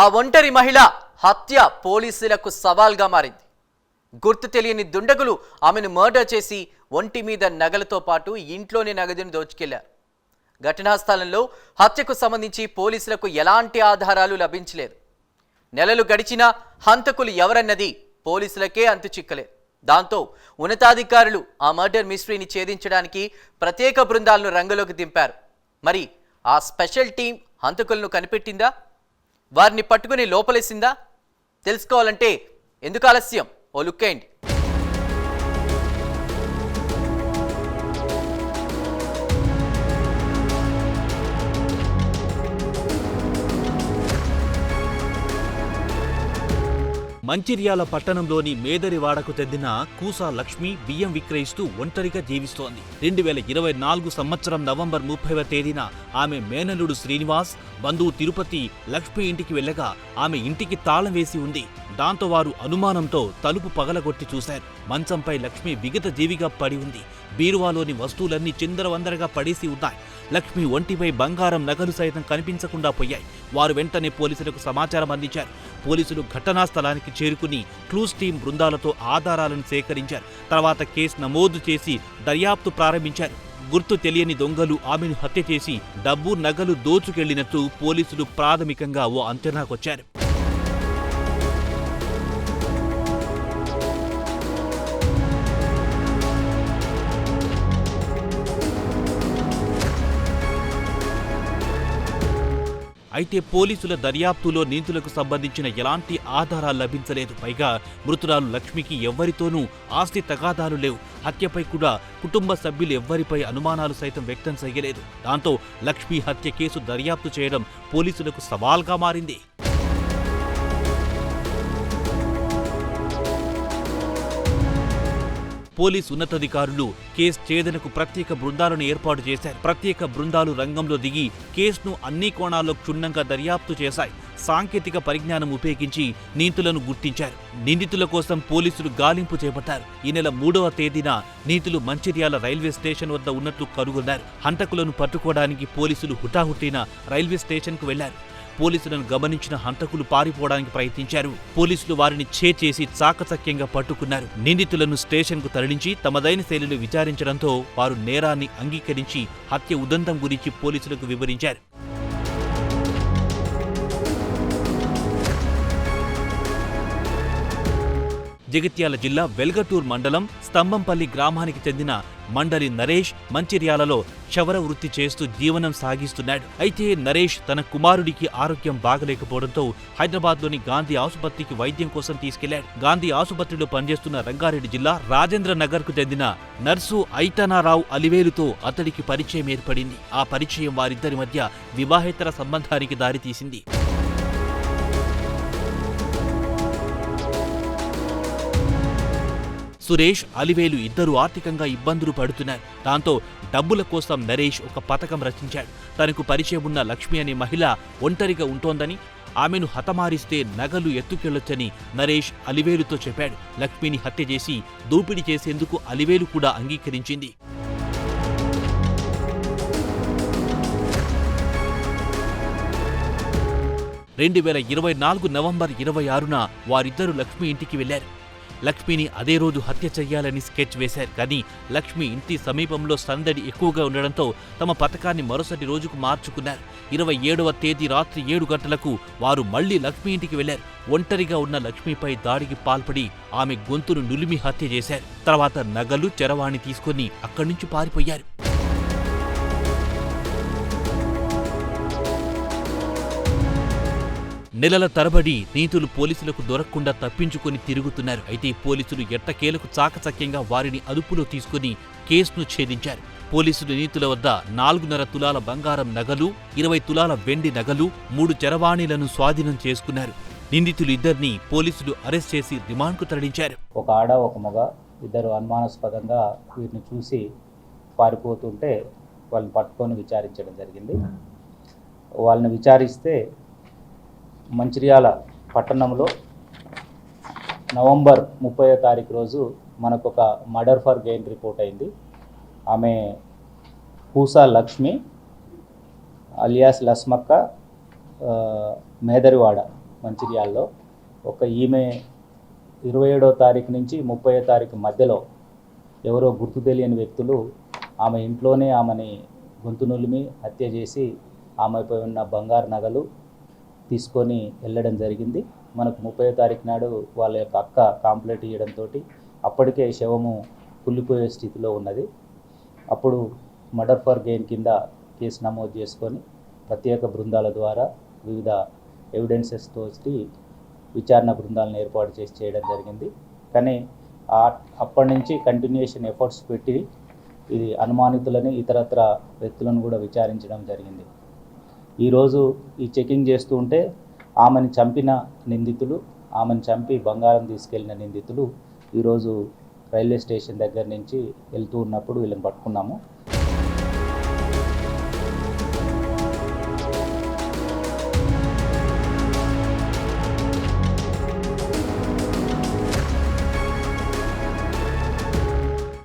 ఆ ఒంటరి మహిళ హత్య పోలీసులకు సవాల్గా మారింది. గుర్తు తెలియని దుండగులు ఆమెను మర్డర్ చేసి ఒంటి మీద నగలతో పాటు ఇంట్లోనే నగదును దోచుకెళ్ళారు. ఘటనా స్థలంలో హత్యకు సంబంధించి పోలీసులకు ఎలాంటి ఆధారాలు లభించలేదు. నెలలు గడిచినా హంతకులు ఎవరన్నది పోలీసులకే అంతు చిక్కలేదు. దాంతో ఉన్నతాధికారులు ఆ మర్డర్ మిస్టరీని ఛేదించడానికి ప్రత్యేక బృందాలను రంగులోకి దింపారు. మరి ఆ స్పెషల్ టీం హంతకులను కనిపెట్టిందా? వారిని పట్టుకుని లోపలేసిందా? తెలుసుకోవాలంటే ఎందుకు ఆలస్యం? ఓ లుక్కేయండి మంచిర్యాల పట్టణంలోని మేదరివాడకు చెందిన కూసా లక్ష్మి బియ్యం విక్రయిస్తూ ఒంటరిగా జీవిస్తోంది. రెండు వేల ఇరవై నాలుగు సంవత్సరం నవంబర్ ముప్పైవ తేదీన ఆమె మేనలుడు శ్రీనివాస్ బంధువు తిరుపతి లక్ష్మి ఇంటికి వెళ్ళగా ఆమె ఇంటికి తాళం వేసి ఉంది. దాంతో వారు అనుమానంతో తలుపు పగలగొట్టి చూశారు. మంచంపై లక్ష్మి విగత జీవిగా పడి ఉంది. బీరువాలోని వస్తువులన్నీ చిందరవందరగా పడేసి ఉన్నాయి. లక్ష్మి ఒంటిపై బంగారం నగలు సైతం కనిపించకుండా పోయాయి. వారు వెంటనే పోలీసులకు సమాచారం అందించారు. పోలీసులు ఘటనా స్థలానికి చేరుకుని క్లూస్ టీం బృందాలతో ఆధారాలను సేకరించారు. తర్వాత కేసు నమోదు చేసి దర్యాప్తు ప్రారంభించారు. గుర్తు తెలియని దొంగలు ఆమెను హత్య చేసి డబ్బు నగలు దోచుకెళ్ళినట్టు పోలీసులు ప్రాథమికంగా ఓ అంచనాకొచ్చారు అయితే పోలీసుల దర్యాప్తులో నిందితులకు సంబంధించిన ఎలాంటి ఆధారాలు లభించలేదు. పైగా మృతురాలు లక్ష్మికి ఎవ్వరితోనూ ఆస్తి తగాదాలు లేవు. హత్యపై కూడా కుటుంబ సభ్యులు ఎవ్వరిపై అనుమానాలు సైతం వ్యక్తం చేయలేదు. దాంతో లక్ష్మి హత్య కేసు దర్యాప్తు చేయడం పోలీసులకు సవాల్గా మారింది. పోలీస్ ఉన్నతాధికారులు కేసు ఛేదనకు ప్రత్యేక బృందాలను ఏర్పాటు చేశారు. ప్రత్యేక బృందాలు రంగంలో దిగి కేసును అన్ని కోణాల్లో క్షుణ్ణంగా దర్యాప్తు చేశాయి. సాంకేతిక పరిజ్ఞానం ఉపయోగించి నీతులను గుర్తించారు. నిందితుల కోసం పోలీసులు గాలింపు చేపట్టారు. ఈ నెల మూడవ తేదీన నీతులు మంచిర్యాల రైల్వే స్టేషన్ వద్ద ఉన్నట్లు కనుగొన్నారు. హంతకులను పట్టుకోవడానికి పోలీసులు హుటాహుటిన రైల్వే స్టేషన్కు వెళ్ళారు. పోలీసులను గమనించిన హంతకులు పారిపోవడానికి ప్రయత్నించారు. పోలీసులు వారిని చేసి చాకచక్యంగా పట్టుకున్నారు. నిందితులను స్టేషన్కు తరలించి తమదైన శైలిలో విచారించడంతో వారు నేరాన్ని అంగీకరించి హత్య ఉదంతం గురించి పోలీసులకు వివరించారు. జగిత్యాల జిల్లా వెల్గటూర్ మండలం స్తంభంపల్లి గ్రామానికి చెందిన మండలి నరేష్ మంచిర్యాలలో క్షవర వృత్తి చేస్తూ జీవనం సాగిస్తున్నాడు. అయితే నరేష్ తన కుమారుడికి ఆరోగ్యం బాగలేకపోవడంతో హైదరాబాద్లోని గాంధీ ఆసుపత్రికి వైద్యం కోసం తీసుకెళ్ళాడు. గాంధీ ఆసుపత్రిలో పనిచేస్తున్న రంగారెడ్డి జిల్లా రాజేంద్ర నగర్కు చెందిన నర్సు ఐతనారావు అలివేలుతో అతడికి పరిచయం ఏర్పడింది. ఆ పరిచయం వారిద్దరి మధ్య వివాహేతర సంబంధానికి దారితీసింది. సురేష్ అలివేలు ఇద్దరు ఆర్థికంగా ఇబ్బందులు పడుతున్నారు. దాంతో డబ్బుల కోసం నరేష్ ఒక పథకం రచించాడు. తనకు పరిచయం ఉన్న లక్ష్మి అనే మహిళ ఒంటరిగా ఉంటోందని ఆమెను హతమారిస్తే నగలు ఎత్తుకెళ్ళొచ్చని నరేష్ అలివేలుతో చెప్పాడు. లక్ష్మిని హత్య చేసి దోపిడీ చేసేందుకు అలివేలు కూడా అంగీకరించింది. రెండు వేల ఇరవై నాలుగు నవంబర్ ఇరవై ఆరున వారిద్దరూ లక్ష్మి ఇంటికి వెళ్ళారు లక్ష్మిని అదే రోజు హత్య చెయ్యాలని స్కెచ్ వేశారు. కానీ లక్ష్మి ఇంటి సమీపంలో సందడి ఎక్కువగా ఉండడంతో తమ పథకాన్ని మరుసటి రోజుకు మార్చుకున్నారు. ఇరవై ఏడవ తేదీ రాత్రి ఏడు గంటలకు వారు మళ్ళీ లక్ష్మి ఇంటికి వెళ్ళారు ఒంటరిగా ఉన్న లక్ష్మిపై దాడికి పాల్పడి ఆమె గొంతును నులిమి హత్య చేశారు. తర్వాత నగలు చరవాణి తీసుకుని అక్కడి నుంచి పారిపోయారు. నెలల తరబడి నీతులు పోలీసులకు దొరకకుండా తప్పించుకొని తిరుగుతున్నారు. అయితే పోలీసులు ఎట్టకేలకు చాకచక్యంగా వారిని అదుపులో తీసుకుని కేసును ఛేదించారు. పోలీసులు నీతుల వద్ద నాలుగున్నర తులాల బంగారం నగలు ఇరవై తులాల వెండి నగలు మూడు చరవాణీలను స్వాధీనం చేసుకున్నారు. నిందితులు ఇద్దరిని పోలీసులు అరెస్ట్ చేసి రిమాండ్కు తరలించారు. ఒక ఆడ ఒక మగ ఇద్దరు అనుమానాస్పదంగా వీరిని చూసి పారిపోతుంటే వాళ్ళని పట్టుకొని విచారించడం జరిగింది. వాళ్ళని విచారిస్తే మంచిర్యాల పట్టణంలో నవంబర్ ముప్పై తారీఖు రోజు మనకు ఒక మర్డర్ ఫర్ గెయిన్ రిపోర్ట్ అయింది. ఆమె పూసా లక్ష్మి అలియాస్ లస్మక్క మేదరివాడ మంచిర్యాల్లో ఒక ఈమె ఇరవై ఏడో తారీఖు నుంచి ముప్పై తారీఖు మధ్యలో ఎవరో గుర్తు తెలియని వ్యక్తులు ఆమె ఇంట్లోనే ఆమెని గొంతు నులిమి హత్య చేసి ఆమెపై ఉన్న బంగారు నగలు తీసుకొని వెళ్ళడం జరిగింది. మనకు ముప్పై తారీఖు నాడు వాళ్ళ యొక్క అక్క కాంప్లీట్ ఇవ్వడంతో అప్పటికే శవము కుళ్ళిపోయే స్థితిలో ఉన్నది. అప్పుడు మర్డర్ ఫర్ గెయిన్ కింద కేసు నమోదు చేసుకొని ప్రత్యేక బృందాల ద్వారా వివిధ ఎవిడెన్సెస్ తోటి విచారణ బృందాలను ఏర్పాటు చేసి చేయడం జరిగింది. కానీ అప్పటి నుంచి కంటిన్యూషన్ ఎఫర్ట్స్ పెట్టి ఇది అనుమానితులని ఇతరత్ర వ్యక్తులను కూడా విచారించడం జరిగింది. ఈరోజు ఈ చెకింగ్ చేస్తూ ఉంటే ఆమెను చంపిన నిందితులు ఆమెను చంపి బంగారం తీసుకెళ్ళిన నిందితులు ఈరోజు రైల్వే స్టేషన్ దగ్గర నుంచి వెళ్తూ ఉన్నప్పుడు వీళ్ళని పట్టుకున్నాము.